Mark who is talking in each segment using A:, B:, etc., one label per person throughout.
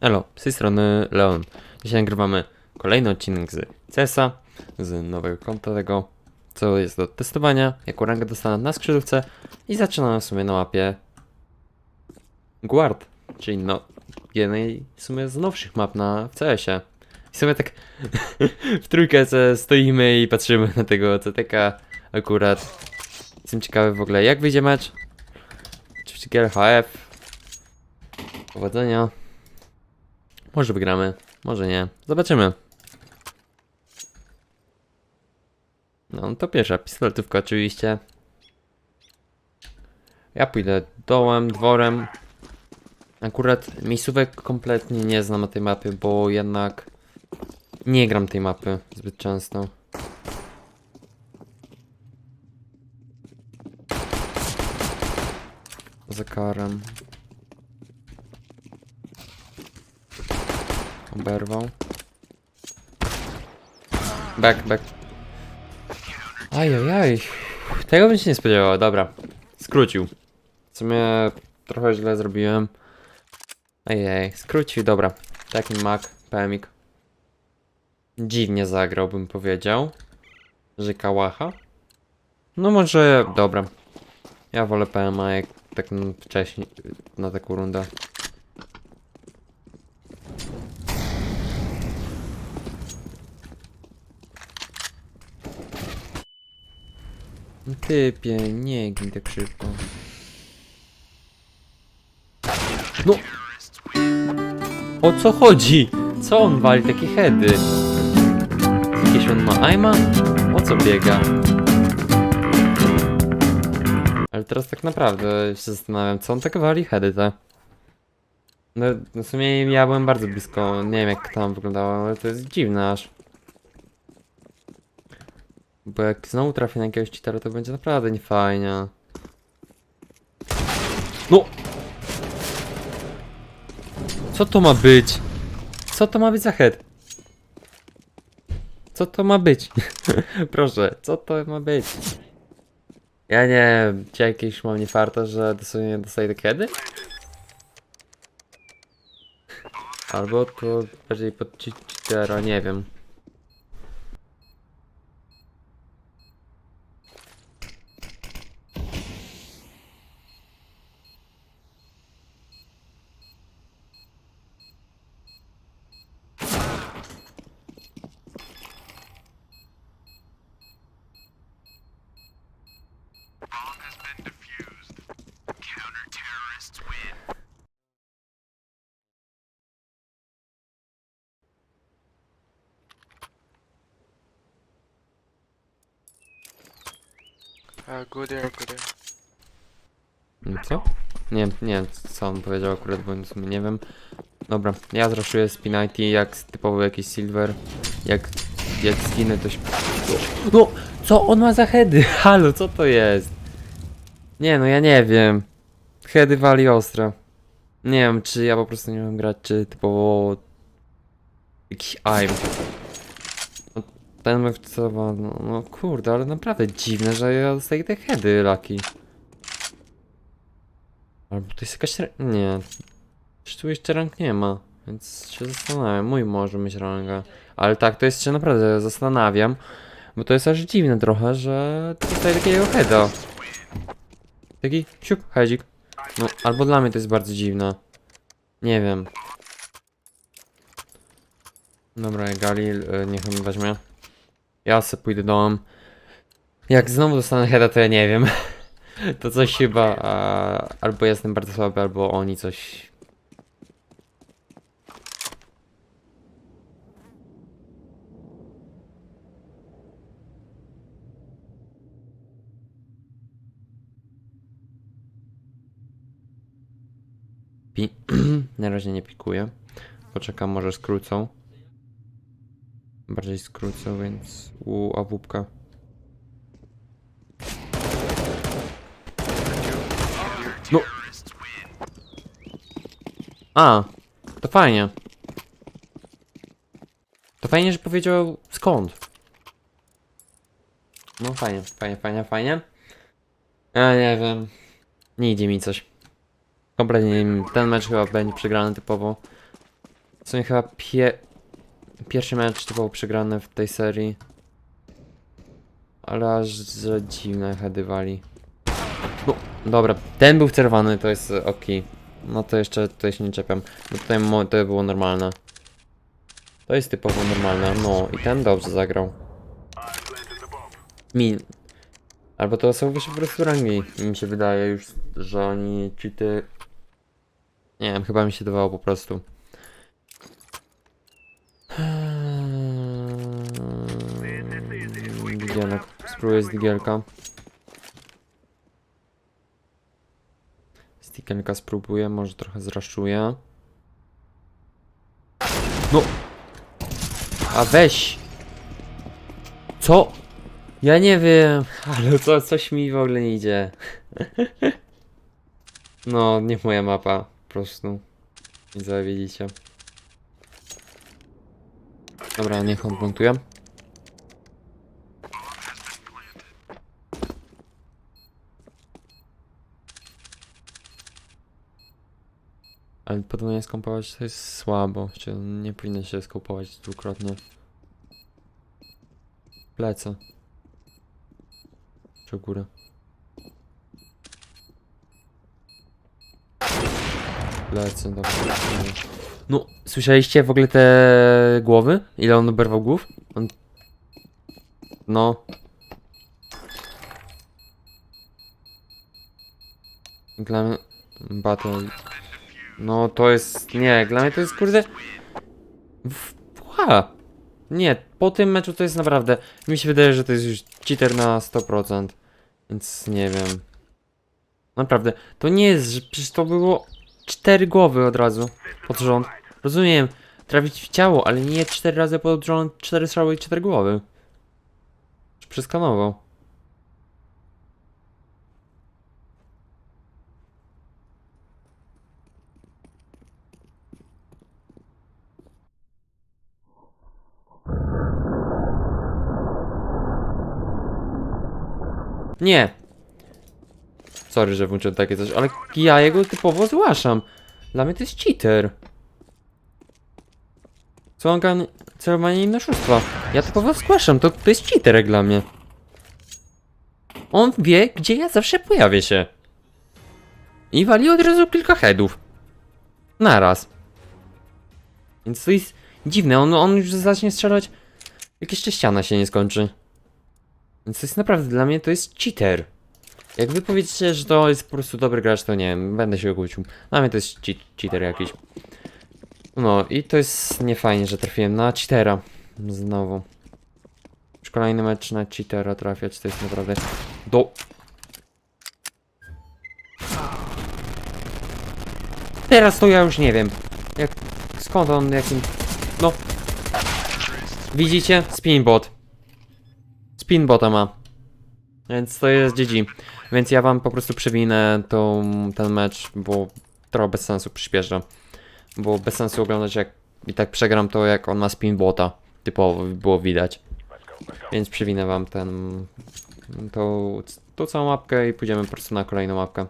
A: Elo, z tej strony Leon. Dzisiaj nagrywamy kolejny odcinek z CSa, z nowego konta tego, co jest do testowania, jaką rangę dostanę na skrzydłówce i zaczynamy w sumie na mapie Guard, czyli no jednej w sumie z nowszych map na w CS-ie. I w sumie tak w trójkę stoimy i patrzymy na tego CTK akurat. Jestem ciekawy w ogóle jak wyjdzie mecz. Oczywiście GLHF. Powodzenia. Może wygramy, może nie. Zobaczymy. No, to pierwsza pistoletówka oczywiście. Ja pójdę dołem, dworem. Akurat miejscówek kompletnie nie znam na tej mapie, bo jednak nie gram tej mapy zbyt często. Za karem. Oberwał. Back, back. Ajajaj. Tego bym się nie spodziewał, dobra. Skrócił. W sumie trochę źle zrobiłem. Ejej, skrócił, dobra. Taki Mac, PMik. Dziwnie zagrał, bym powiedział. Że kałacha. No może, dobra. Ja wolę PMA jak tak wcześniej, na taką rundę. Typie, nie gin tak szybko. No! O co chodzi? Co on wali takie heady? Jakieś on ma aima? O co biega? Ale teraz tak naprawdę się zastanawiam, co on tak wali heady te? No, w sumie ja byłem bardzo blisko, nie wiem jak tam wyglądało, ale to jest dziwne aż. Bo jak znowu trafię na jakiegoś cheatera, to będzie naprawdę niefajnie. No! Co to ma być? Co to ma być za head? Co to ma być? Proszę, co to ma być? Ja nie czy jakieś mam niefarto, że dosłownie dostaję te kiedy? Albo to bardziej pod che- cheatera, nie wiem.
B: Uh, go there, go there.
A: Co? Nie, nie co on powiedział akurat, bo sumie nie wiem. Dobra, ja zraszuję Spinity jak typowy jakiś silver. Jak, jak zginę to śp... No, co on ma za heady? Halo, co to jest? Nie no, ja nie wiem. Heady wali ostro. Nie wiem, czy ja po prostu nie wiem grać, czy typowo... Jakiś aim. Ten co no, kurde, ale naprawdę dziwne, że ja dostaję te heady laki. Albo to jest jakaś... Nie. Czy tu jeszcze rank nie ma? Więc się zastanawiam. Mój może mieć rangę. Ale tak, to jest się naprawdę zastanawiam. Bo to jest aż dziwne trochę, że tutaj takiego heada. Taki siup, hedzik. No, albo dla mnie to jest bardzo dziwne. Nie wiem. Dobra, Galil, y, niech on weźmie. Ja se pójdę dołem. Jak znowu dostanę heada, to ja nie wiem. To coś chyba, a, albo jestem bardzo słaby, albo oni coś... Pi Na razie nie pikuję. Poczekam, może skrócą. Bardziej skrócą, więc u awupka. No. A, to fajnie. To fajnie, że powiedział skąd. No fajnie, fajnie, fajnie, fajnie. Ja nie wiem. Nie idzie mi coś. Kompletnie nie- ten mecz chyba będzie przegrany typowo. Co nie chyba pie... Pierwszy mecz to był przegrany w tej serii. Ale aż że dziwne heady wali. No, dobra, ten był czerwony, to jest ok. No to jeszcze tutaj się nie czepiam. Bo tutaj to było normalne. To jest typowo normalne, no i ten dobrze zagrał. Mi. Albo to są wyższe po prostu rangi. Mi się wydaje już, że oni cheaty... Nie wiem, chyba mi się dawało po prostu. Spróbuję z digielka. Z spróbuję, może trochę zraszuję. No! A weź! Co? Ja nie wiem, ale co, coś mi w ogóle nie idzie. No, nie moja mapa, po prostu. Nie zawiedzicie. Dobra, niech on montuje. Ale podwójnie skąpować to jest słabo. Się- Nie powinno się skąpować dwukrotnie. Lecę. Czy górę? Lecę, dobra. No, słyszeliście w ogóle te głowy? Ile on oberwał głów? On... No. Dla mnie... Battle... No to jest... Nie, dla mnie to jest kurde... W... Ła! Nie, po tym meczu to jest naprawdę... Mi się wydaje, że to jest już cheater na 100%. Więc nie wiem. Naprawdę, to nie jest, że przecież to było cztery głowy od razu pod rząd. Rozumiem, trafić w ciało, ale nie cztery razy pod rząd, cztery strzały i cztery głowy. Przeskanował. Nie. Sorry, że włączyłem takie coś, ale ja jego typowo zgłaszam. Dla mnie to jest cheater. Co on gan... celowanie inne oszustwa. Ja typowo zgłaszam, to, to jest cheater dla mnie. On wie, gdzie ja zawsze pojawię się. I wali od razu kilka headów. Naraz. Więc to jest dziwne, on, on już zacznie strzelać, jak jeszcze ściana się nie skończy. Więc to jest naprawdę, dla mnie to jest cheater. Jak wy powiecie, że to jest po prostu dobry gracz, to nie wiem, będę się kłócił. Dla mnie to jest cheat, cheater jakiś. No i to jest niefajnie, że trafiłem na cheatera. Znowu. Już kolejny mecz na cheatera trafiać, to jest naprawdę... Do... Teraz to ja już nie wiem. Jak... Skąd on, jakim... No... Widzicie? Spinbot. Spinbota ma. Więc to jest GG. Więc ja wam po prostu przewinę tą, ten mecz, bo trochę bez sensu przyspiesza. Bo bez sensu oglądać jak i tak przegram to jak on ma spinbota. Typowo było widać. Więc przewinę wam ten tą, tą całą mapkę i pójdziemy po prostu na kolejną mapkę.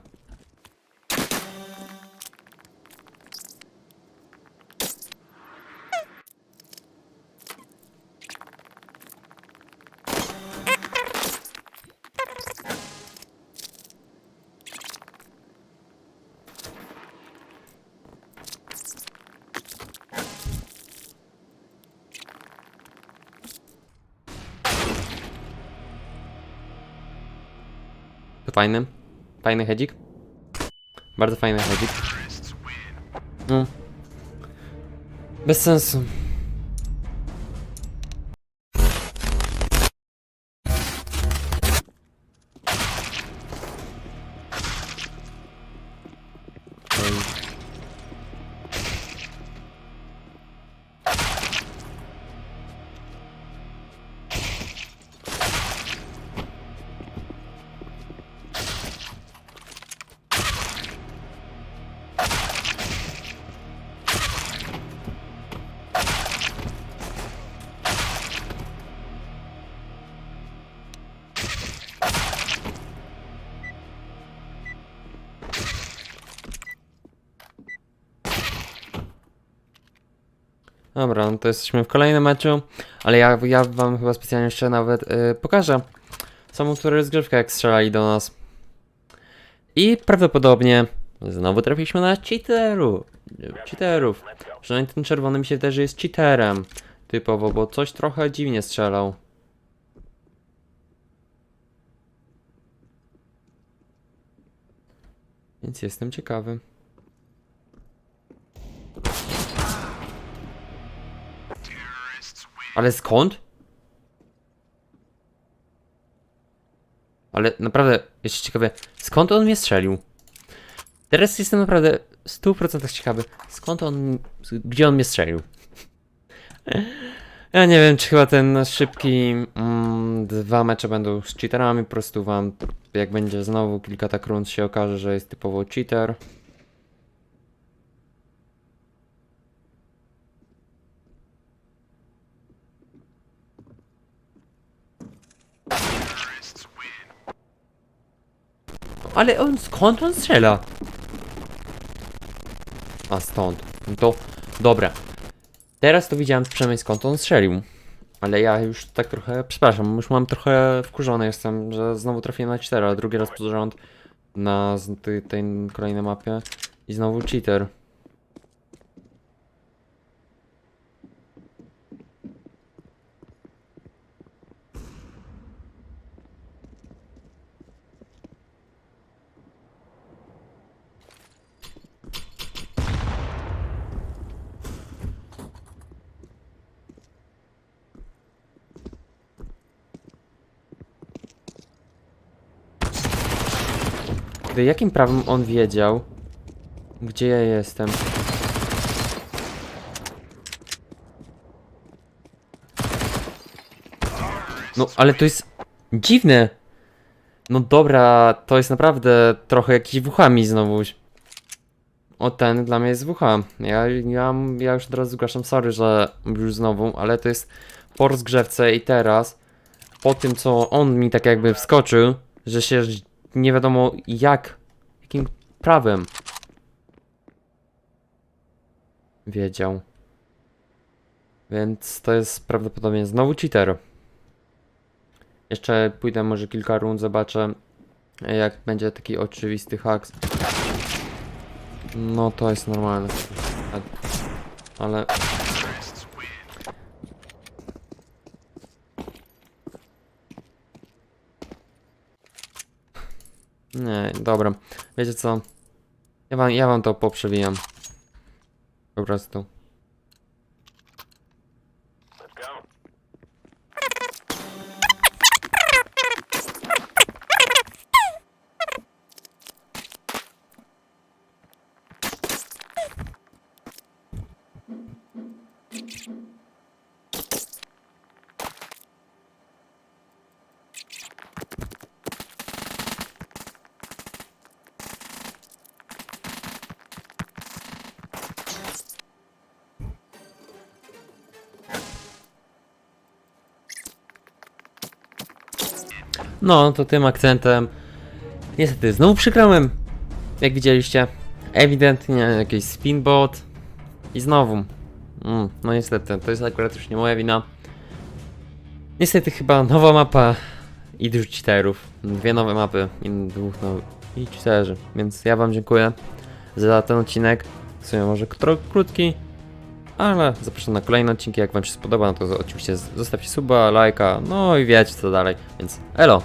A: Fajny. Fajny hedzik. Bardzo fajny hedzik. No. Bez sensu. Dobra, no to jesteśmy w kolejnym meczu, ale ja, ja wam chyba specjalnie jeszcze nawet y, pokażę samą którą rozgrywkę, jak strzelali do nas. I prawdopodobnie znowu trafiliśmy na cheateru, cheaterów. Przynajmniej ten czerwony mi się też jest cheaterem, typowo, bo coś trochę dziwnie strzelał. Więc jestem ciekawy. Ale skąd? Ale naprawdę, jeszcze ciekawe, skąd on mnie strzelił? Teraz jestem naprawdę w 100% ciekawy, skąd on, gdzie on mnie strzelił? Ja nie wiem, czy chyba ten szybki, mm, dwa mecze będą z cheaterami, po prostu wam, jak będzie znowu kilka tak rund się okaże, że jest typowo cheater. Ale on skąd on strzela? A stąd. No to dobra. Teraz to widziałem przynajmniej skąd on strzelił. Ale ja już tak trochę, przepraszam, już mam trochę wkurzony jestem, że znowu trafiłem na cheatera, drugi raz pod rząd na tej, tej kolejnej mapie i znowu cheater. Jakim prawem on wiedział, gdzie ja jestem? No, ale to jest dziwne. No dobra, to jest naprawdę trochę jakiś wuchami znowu. O ten dla mnie jest wucha. Ja, ja, ja już od razu zgłaszam, sorry, że już znowu, ale to jest po rozgrzewce i teraz, po tym co on mi tak jakby wskoczył, że się nie wiadomo jak, jakim prawem wiedział. Więc to jest prawdopodobnie znowu cheater. Jeszcze pójdę może kilka rund, zobaczę jak będzie taki oczywisty haks. No to jest normalne. Ale... Nie, dobra. Wiecie co? Ja wam, ja wam to poprzewijam. Po prostu. No, to tym akcentem. Niestety, znowu przegrałem. Jak widzieliście. Ewidentnie jakiś spinbot. I znowu. Mm, no niestety, to jest akurat już nie moja wina. Niestety chyba nowa mapa i dużo cheaterów. Dwie nowe mapy i dwóch nowych. I czterzy. Więc ja wam dziękuję za ten odcinek. W sumie może krótki, ale zapraszam na kolejne odcinki. Jak wam się spodoba, no to oczywiście zostawcie suba, lajka, no i wiecie co dalej. Więc elo!